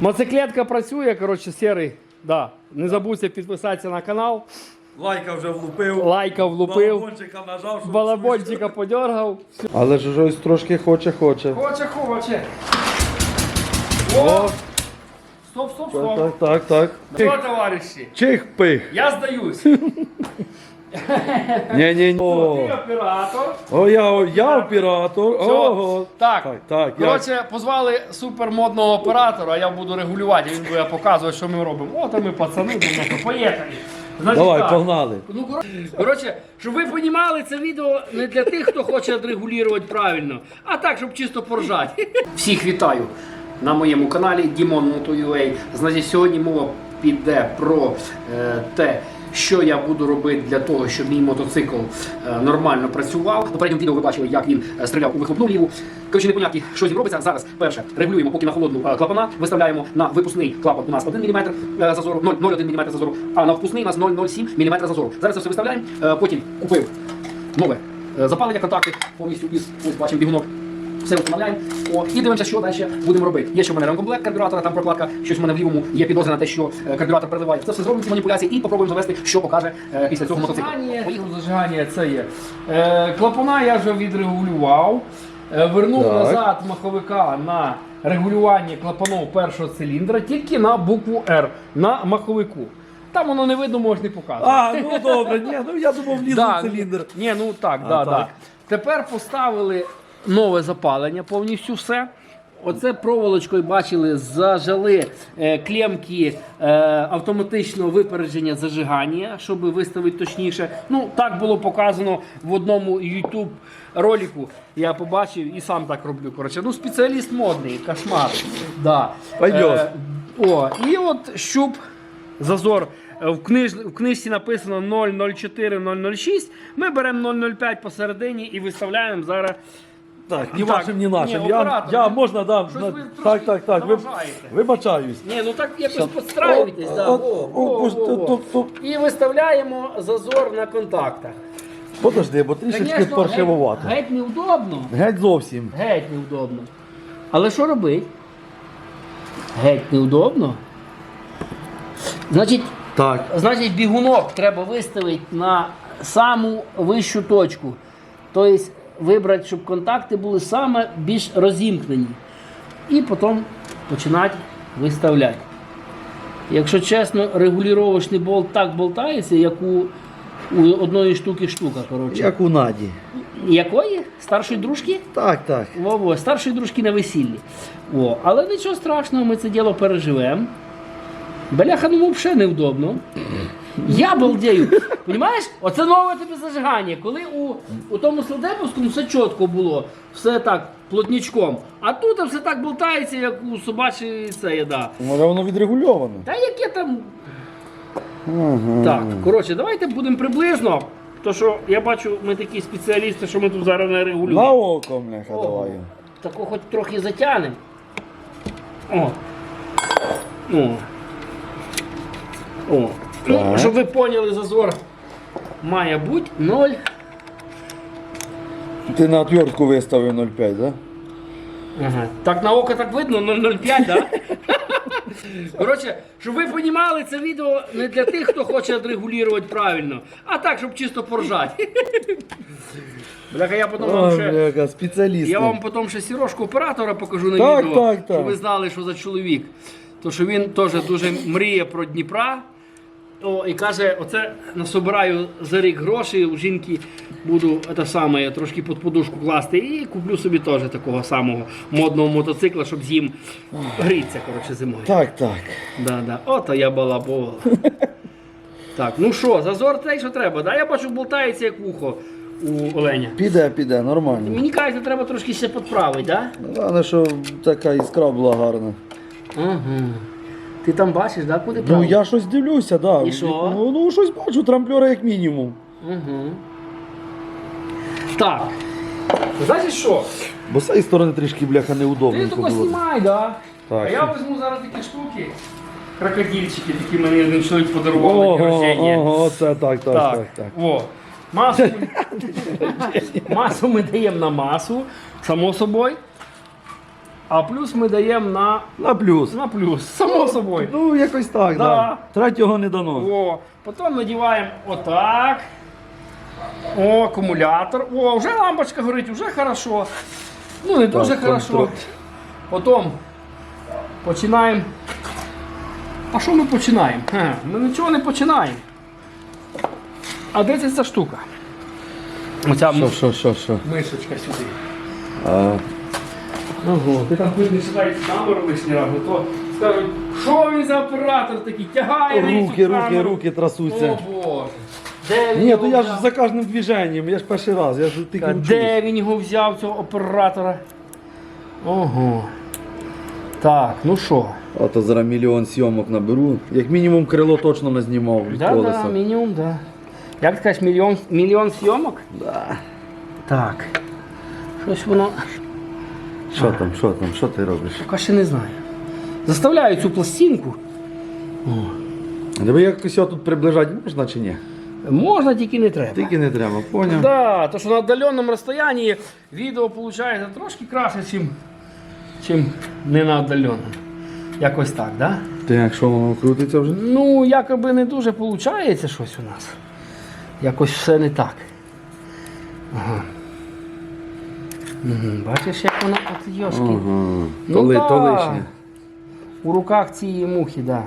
Моциклетка працює, коротше, серий. Да. Не забудьте підписатися на канал. Лайка вже влупив. Лайка влупив, Балабончика нажав, щоб балабончика подергав. Але ж щось трошки хоче, хоче. Хоче, хоче. О, Стоп, стоп, стоп. так, так, так. Що, товариші? чих пих. Я здаюсь. Ні, ні, ні. Ти О, оператор. О, я, о, я оператор. Все. Ого. Так. Так, так. Я... Коротше, позвали супермодного оператора, я буду регулювати, він буде показувати, що ми робимо. От а ми пацани, думаю, поїхали. Значить, Давай, так. погнали. Ну, кор- коротше, щоб ви розуміли, це відео не для тих, хто хоче відрегулювати правильно, а так, щоб чисто поржати. Всіх вітаю на моєму каналі Дімон Moto.ua. Значить, сьогодні мова піде про е, те, що я буду робити для того, щоб мій мотоцикл е, нормально працював. Попередньому відео ви бачили, як він е, стріляв у вихлопну ліву. Коротше, непонятні, що з ним робиться. Зараз перше регулюємо поки на холодну е, клапана, виставляємо на випускний клапан у нас 1 мм зазору, 0, 0,1 мм зазору, а на впускний у нас 0,07 мм зазору. Зараз це все виставляємо. Потім купив нове запалення контакти повністю із ось бачимо бігунок. Все встановляємо. О, і дивимося, що далі будемо робити. Є ще в мене ремкомплект карбюратора, там прокладка, щось в мене в лівому є підозра на те, що е, карбюратор переливає. Це все зробимо ці маніпуляції і попробуємо завести, що покаже е, після цього мотоцикл. Зажигання це є. Е, клапана я вже відрегулював. Е, вернув Так. назад маховика на регулювання клапанов першого циліндра тільки на букву R на маховику. Там воно не видно, можна не показувати. А, ну добре, ні, ну я думав, влізу Да, в циліндр. Ні, ну так, А, да, так. да. Тепер поставили нове запалення, повністю все. Оце проволочкою бачили, зажали е, клемки е, автоматичного випередження зажигання, щоб виставити точніше. Ну, так було показано в одному YouTube ролику. Я побачив і сам так роблю. Коротше, ну спеціаліст модний, кошмар. Да. Е, о, і от щуп зазор. е, В, книж, в книжці написано 004 006. Ми беремо 005 посередині і виставляємо зараз. Так, ні Так, вашим, ні нашим. ні, я, оператор, я ви- можна дам. щось на- ви так, трошки так, так. Ви, заважаєте. вибачаюсь. Ні, ну так якось підстраюйтесь. Да. О, о, о, І виставляємо зазор на контактах. Подожди, бо трішечки Конечно, паршивовато. Геть, геть неудобно. Геть зовсім. Геть неудобно. Але що робити? Геть неудобно. Значить, Так. Значить, бігунок треба виставити на саму вищу точку. Тобто вибрати, щоб контакти були саме більш розімкнені. І потім починати виставляти. Якщо чесно, регулювачний болт так болтається, як у, у одної штуки штука. Коротше. Як у Наді. Якої? Старшої дружки? Так, так. Во-во, старшої дружки на весіллі. О, але нічого страшного, ми це діло переживемо. Бляха, ну взагалі невдобно. Я балдею. Понімаєш? Оце нове тобі зажигання. Коли у, у тому Сладеповському все чітко було, все так плотничком. А тут все так болтається, як у собачій це є, да. Може воно відрегульоване. Та яке там. Так, коротше, давайте будемо приблизно. То що я бачу, ми такі спеціалісти, що ми тут зараз не регулюємо. На око, мляха, давай. Тако хоч трохи затягнемо. О. О. О. Ну, Так. щоб ви поняли, зазор має бути 0. Ти на отвертку виставив 0,5, да? Ага. Так на око так видно, 0,05, да? Коротше, щоб ви розуміли, це відео не для тих, хто хоче відрегулювати правильно, а так, щоб чисто поржати. Бляха, я потім вам ще. бляха, спеціалісти. Я вам потім ще сірошку оператора покажу на Так, відео, так, так. щоб ви знали, що за чоловік. То що він теж дуже мріє про Дніпра. О, і каже, оце насобираю за рік грошей, у жінки буду те саме, трошки під подушку класти і куплю собі теж такого самого модного мотоцикла, щоб з ним грітися, коротше, зимою. Так, так. Да, да. Ото я балабол. Так, ну що, зазор той, що треба, да? Я бачу, болтається як вухо у Оленя. Піде, піде, нормально. Мені кажеться, треба трошки ще підправити, так? Да? Головне, що така іскра була гарна. Ага. Ти там бачиш, да, куди Ну я щось дивлюся, да. І що? Ну, ну щось бачу, трамплера як мінімум. Угу. Так. Знаєш що? Бо з цієї сторони трішки бляха Ти неудобно тільки було. знімай, да? Так. А я візьму зараз такі штуки. Крокодильчики, такі мені один чоловік подарував на день Ого, рождення. ого, це так, так, Так, так, так. О. Масу, ми- масу ми даємо на масу, само собою. А плюс ми даємо на, На плюс. на плюс, само собою. Ну, якось так, Да. да. Третього не дано. О, потім надіваємо отак. О, акумулятор. О, вже лампочка горить, вже хорошо. Ну, не дуже хорошо. контроль. Потім починаємо. А що ми починаємо? Ха, Ми нічого не починаємо. А де це ця штука? Оця Що, що, що, що? мишечка сюди. А, Ого, ти там хоч не сідай камеру лишній раз, то скажуть, що він за оператор такий, тягає на цю руки, руки, камеру. руки трасуться. О Боже. Де він Ні, його то я ж взяв? за кожним движенням, я ж перший раз, я ж тільки вчусь. Де він його взяв, цього оператора? Ого. Так, ну що? А то зараз мільйон сйомок наберу. Як мінімум крило точно не знімав від Да, да, колеса. мінімум, да. Як ти кажеш, мільйон, мільйон зйомок? Да. Так. Щось воно. Що там, що там, що ти робиш? Поки ще не знаю. Заставляю цю пластинку. Диви якось його тут приближати можна чи ні? Можна, тільки не треба. Тільки не треба, поняв? Да, то що на віддаленому розстоянні відео виходить трошки краще, чим, чим не на віддаленому. Якось так, да? Ти як що воно крутиться вже? Ну, якоби не дуже виходить щось у нас. Якось все не так. Ага. Бачиш, як воно от йошки. Ага. Ну то, ли- да. У руках цієї мухи, так. Да.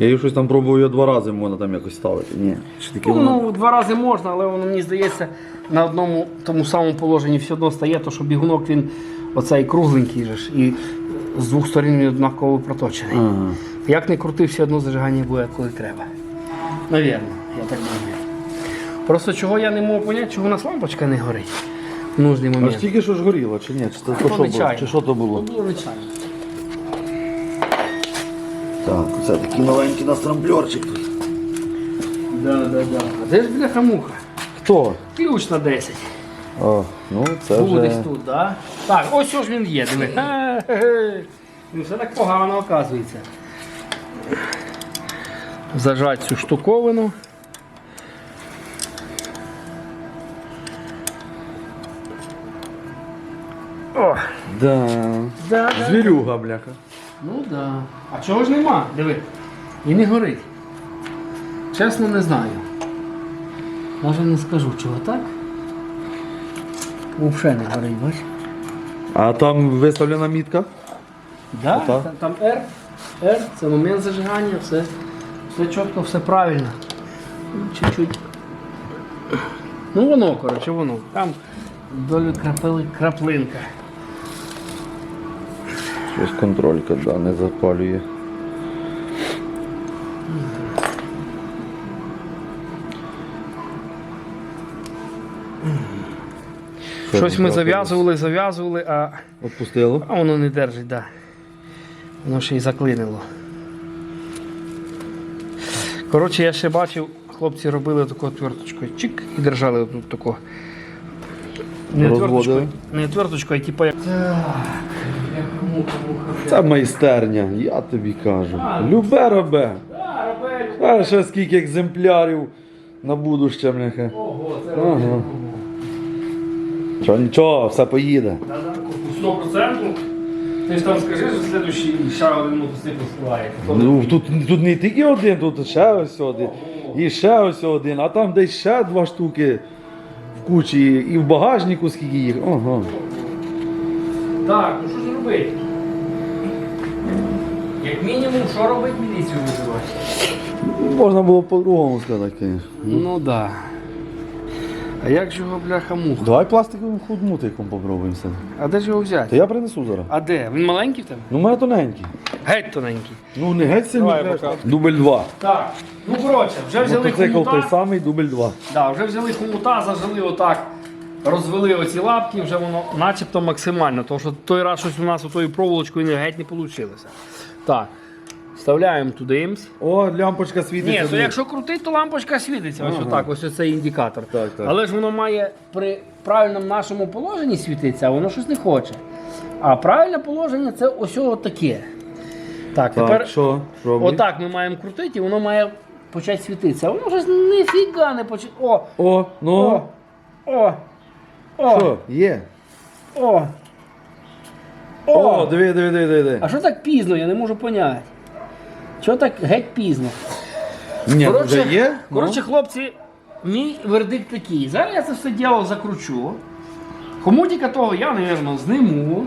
Я її щось там пробував його два рази, можна там якось ставити. Ні. Чи таки Ну, воно. ну, два рази можна, але воно мені здається на одному тому самому положенні все одно стає, то що бігунок він оцей кругленький же ж, і з двох сторін він однаково проточений. Ага. Як не крути, все одно зажигання буде, коли треба. Навірно, я так думаю. Просто чого я не можу зрозуміти, чого у нас лампочка не горить в нужний момент. тільки що ж горіло, чи ні? Чи то, то що було? нечайно. Чи що то було? Ну, було нечайно. Так, це такий новенький нас трамблерчик тут. Да, да, да. А де ж бляха муха? Хто? Ключ на 10. О, ну це Був вже... десь тут, да? Так, ось що ж він є, диви. Ну все так погано оказується. Зажать цю штуковину. О, Да. да, да. Звірюга, бляха. Ну да. А чого ж нема? Диви. І не горить. Чесно не знаю. Навіть не скажу, чого так. Взагалі не горить, бач? А там виставлена мітка? Да, Отак? та- там R, R, це момент зажигання, все, все чітко, все правильно. Ну, Чуть-чуть. Ну воно, коротше, воно. Там долю крапили, краплинка. Щось контролька, да, не запалює. Щось ми зав'язували, зав'язували, а, Отпустило? а воно не держить, да. Воно ще й заклинило. Коротше, я ще бачив, хлопці робили таку отверточкою. Чик і держали отут таку. Не Розводили? отверточкою, не отверточкою, а типу як. Так. Це майстерня, я тобі кажу. Любе робе. А ще скільки екземплярів на будуще, бляха. Ого, це Ага. Що, нічого, все поїде. Да-да, 100%. Ти ж там скажи, що слідуючий ще один мотоцикл співає. Ну, тут, тут не тільки один, тут ще ось один. І ще ось один, а там десь ще два штуки в кучі, і в багажнику скільки їх. Ага. Так, ну що ж робити? Як мінімум, що робити міліцію визивати? Можна було по-другому сказати, звісно. Ну так. Да. А як ж його бляха муха? Давай пластиковим худмутиком попробуємо все. А де ж його Та взяти? я принесу зараз. А де? Він маленький в тебе? Ну, у мене тоненький. Геть тоненький. Ну, не геть сильно. Давай, знаєш. Дубль 2. Так, ну коротше, вже взяли Мотоцикл той хомута. самий, дубль 2. Да, вже взяли хомута, зажили отак, розвели оці лапки, вже воно начебто максимально, тому що той раз щось у нас отою проволочкою не геть не вийшло. Так, вставляємо туди. О, лямпочка світиться. Ні, то якщо крутить, то лампочка світиться. Ось Ага. отак, ось цей індикатор. Так, так. Але ж воно має при правильному нашому положенні світитися, а воно щось не хоче. А правильне положення це ось таке. Так, Так, тепер що? Пробуй. отак ми маємо крутити, і воно має почати світитися. А воно вже ніфіга не почне. О! О, ну. О! О! О! Що? Є. О! О, диви, диви, диви, диви. А що так пізно, я не можу поняти. Чого так геть пізно? Ні, вже є? Ну. коротше, хлопці, мій вердикт такий. Зараз я це все діло закручу. Хомутіка того я, мабуть, зниму.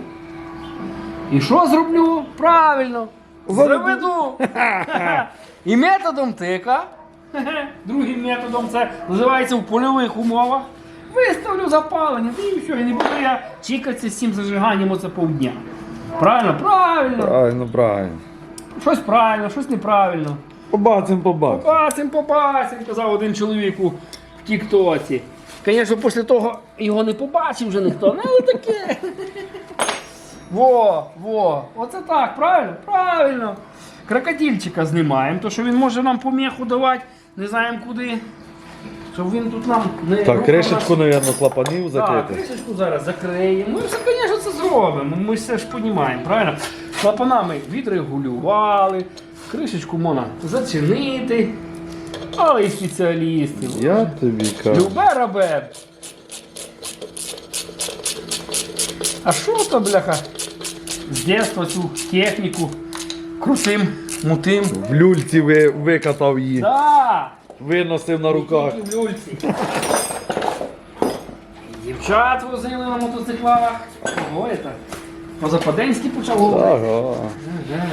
І що зроблю? Правильно. Заведу. І методом тика. Другим методом це називається в польових умовах. Виставлю запалення, і все, не буду я чікатися з цим зажиганням оце півдня. Правильно? Правильно. Правильно, правильно. Щось правильно, щось неправильно. Побачимо, побачимо. Побачим, побачим, казав один чоловік у в Тіктоці. Звісно, після того його не побачив вже ніхто, ну але таке. Во, во, оце так, правильно? Правильно. Крокодильчика знімаємо, то що він може нам поміху давати, не знаємо куди. Щоб він тут нам не Так, кришечку, мабуть, клапанів Так, закрити. кришечку зараз закриємо. Ми все, звісно, це зробимо. Ми все ж розуміємо, правильно? Клапанами відрегулювали, кришечку можна зачинити. Але і спеціалісти. Я тобі кажу. Любе рабе. А що то, бляха? З дитинства цю техніку крутим, мутим. В люльці ви, викатав її, Да! Виносив на руках. Дівчат возили на мотоциклах. Кого це? Позападенський почав говорити. Ага. Ага.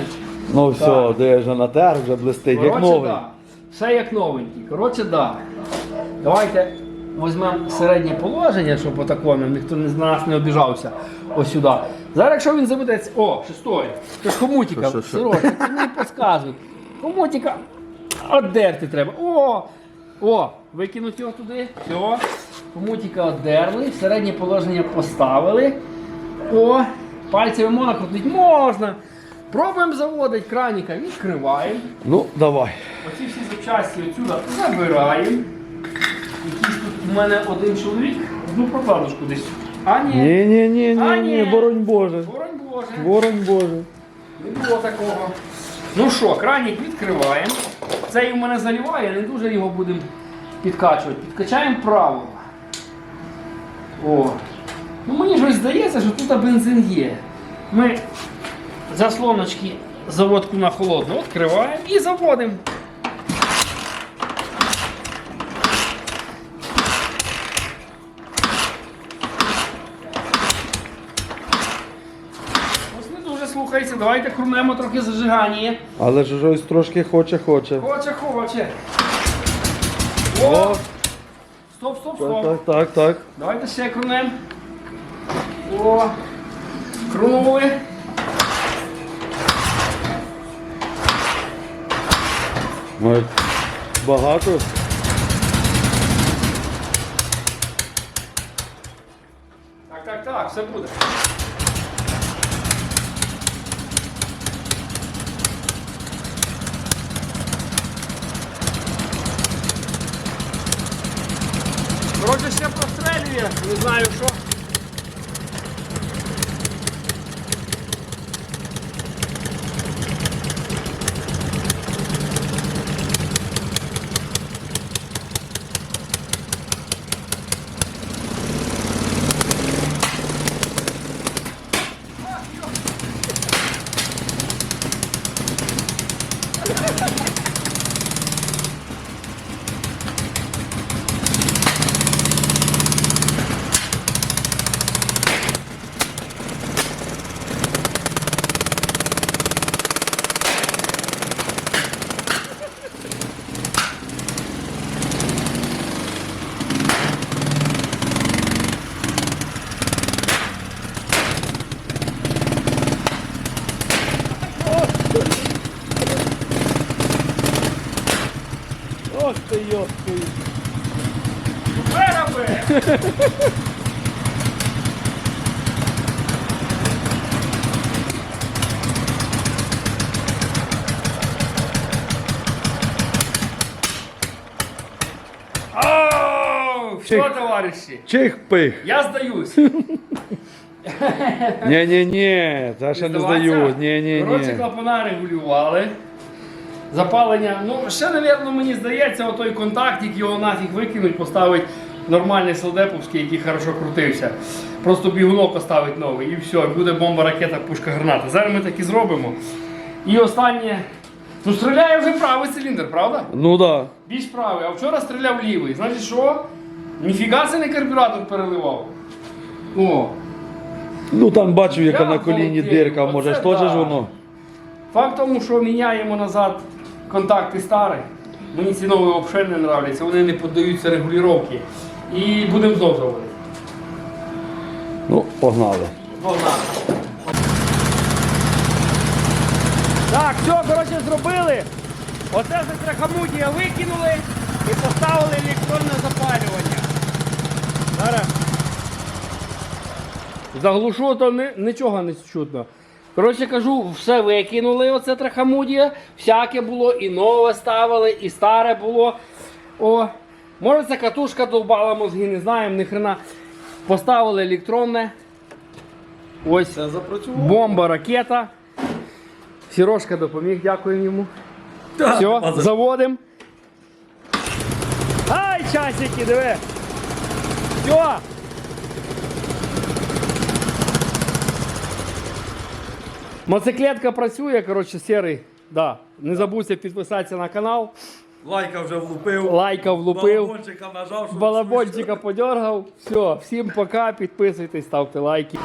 Ну все, де вже натер, вже блистить, як Коротше, новий. да. Все як новенький. Коротше, да. Давайте візьмемо середнє положення, щоб отакому ніхто не з нас не обіжався. Ось сюди. Зараз, якщо він заведеться. О, шестой. Це ж хомутіка. Що, що, що? Сирочка, ти мені підказуй. Хомутіка одерти треба. О! О! Викинуть його туди. Все. Хомутіка одерли, середнє положення поставили. О! Пальцями можна крутити? Можна. Пробуємо заводити краніка, відкриваємо. Ну, давай. Оці всі запчасті отсюди забираємо. Якийсь тут у мене один чоловік, одну прокладочку десь. А ні, Ні, ні, ні, ні, ні. ні, боронь Боже. боронь Боже, Боронь Боже. не було такого. Ну що, кранік відкриваємо. Цей у мене заливає, не дуже його будемо підкачувати. Підкачаємо право. О. Ну мені щось здається, що тут бензин є. Ми заслоночки заводку на холодну відкриваємо і заводимо. Ось не слухається, давайте крунемо трохи зажигання. Але ж ось трошки хоче, хоче. Хоче, хоче. О, О! Стоп, стоп, стоп. так, так, так. Давайте ще крунем. О! Крунули. Ой, Багато. Так, так, так, все буде. Коротше, ще прострелює, не знаю що. Ау! Що, Чих. товариші? Чих пих. Я здаюсь. Ні, ні, ні, це ще не здаю. Ні, ні, Коротше, ні. клапана регулювали. Запалення. Ну, ще, напевно, мені здається, отой контакт, контактик його нафіг викинуть, поставить нормальний солдеповський, який хорошо крутився. Просто бігунок оставить новий і все, буде бомба, ракета, пушка, граната. Зараз ми так і зробимо. І останнє. Ну стріляє вже правий циліндр, правда? Ну да. Більш правий, а вчора стріляв лівий. Значить що? Ніфіга це не карбюратор переливав. О, Ну там бачив, яка Я на коліні дирка, може ж да. теж ж воно. Факт тому, що міняємо назад контакти старі. Мені ці нові взагалі не нравляться, вони не піддаються регулювання. І будемо знов заводити. Ну, погнали. Так, все, коротше, зробили. Оце за трахамудія викинули і поставили електронне запалювання. Зараз. Заглушу, то ни- нічого не чутно. Коротше кажу, все викинули, оце трахамудія. Всяке було, і нове ставили, і старе було. О, може це катушка довбала мозги, не знаємо, ні хрена. Поставили електронне. Ось бомба, ракета. Сірошка допоміг, дякуємо йому. Все, База. заводимо. Ай, часики, диви. Все. Моциклетка працює, коротше, серий. Да. Не забудьте підписатися на канал. Лайка вже влупив. Лайка влупив. Балабончика нажав, Балабончика подергав. Все, всім пока, підписуйтесь, ставте лайки.